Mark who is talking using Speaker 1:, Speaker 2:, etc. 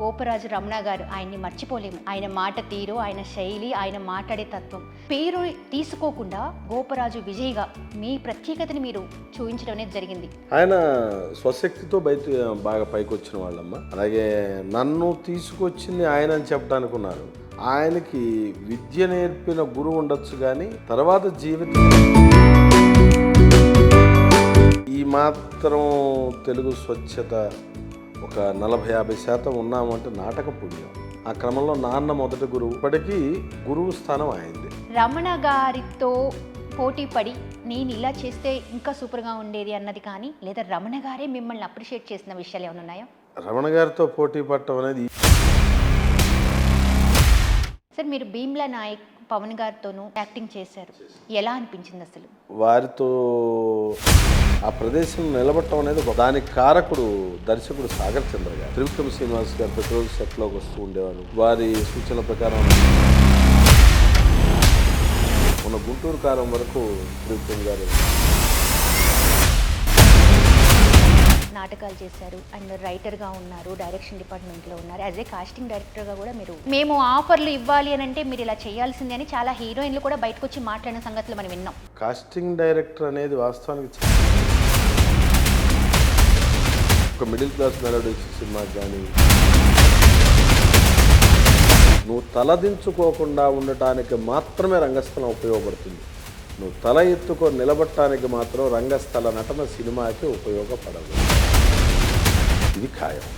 Speaker 1: గోపరాజు రమణ గారు ఆయన్ని మర్చిపోలేము. ఆయన మాట తీరు ఆయన శైలి ఆయన మాట్లాడే తత్వం. పేరు తీసుకోకుండా గోపరాజు విజయ్గా మీ ప్రత్యేకతని మీరు చూపించడం అనేది జరిగింది.
Speaker 2: ఆయన స్వశక్తితో బయట బాగా పైకి వచ్చిన వాళ్ళమ్మ. అలాగే నన్ను తీసుకొచ్చింది ఆయన అని చెప్పడానికి ఉన్నారు ఆయనకి విద్య నేర్పిన గురువు ఉండొచ్చు కానీ తర్వాత జీవితం ఈ మాత్రం తెలుగు స్వచ్ఛత ఒక నలభై యాభై శాతం ఉన్నామంటే నాటక పుణ్యం. ఆ క్రమంలో నాన్న మొదటి గురువు. ఇప్పటికీ గురువు స్థానం అయింది
Speaker 1: రమణ గారితో పోటీ పడి నేను ఇలా చేస్తే ఇంకా సూపర్గా ఉండేది అన్నది కానీ లేదా రమణ గారే మిమ్మల్ని అప్రిషియేట్ చేసిన విషయాలు ఏమైనా ఉన్నాయా?
Speaker 2: రమణ గారితో పోటీ పడటం అనేది
Speaker 1: సార్ మీరు భీమ్లా నాయక్ పవన్ గారితోనూ యాక్టింగ్ చేశారు. ఎలా అనిపించింది అసలు?
Speaker 2: వారితో ఆ ప్రదేశం నిలబడటం అనేది ఒక దానికి కారకుడు దర్శకుడు సాగర్ చంద్ర గారు. త్రివిక్రమ శ్రీనివాస్ గారు ప్రతిరోజు సెట్లోకి వస్తూ ఉండేవారు. వారి సూచనల ప్రకారం మన గుంటూరు కారం వరకు త్రివిక్రమ్ గారు
Speaker 1: నాటకాలు చేశారు అండ్ రైటర్గా ఉన్నారు డైరెక్షన్ డిపార్ట్మెంట్లో ఉన్నారు. యాజ్ ఏ కాస్టింగ్ డైరెక్టర్గా కూడా మీరు మేము ఆఫర్లు ఇవ్వాలి అని అంటే మీరు ఇలా చేయాల్సిందే అని చాలా హీరోయిన్లు కూడా బయటకు వచ్చి మాట్లాడిన సంగతులు మనం విన్నాం.
Speaker 2: కాస్టింగ్ డైరెక్టర్ అనేది వాస్తవానికి ఒక మిడిల్ క్లాస్ మెలోడీస్ సినిమా కానీ నువ్వు తలదించుకోకుండా ఉండటానికి మాత్రమే రంగస్థలం ఉపయోగపడుతుంది. నువ్వు తల ఎత్తుకొని నిలబట్టడానికి మాత్రం రంగస్థల నటన సినిమాకి ఉపయోగపడదు. ఇది ఖాయం.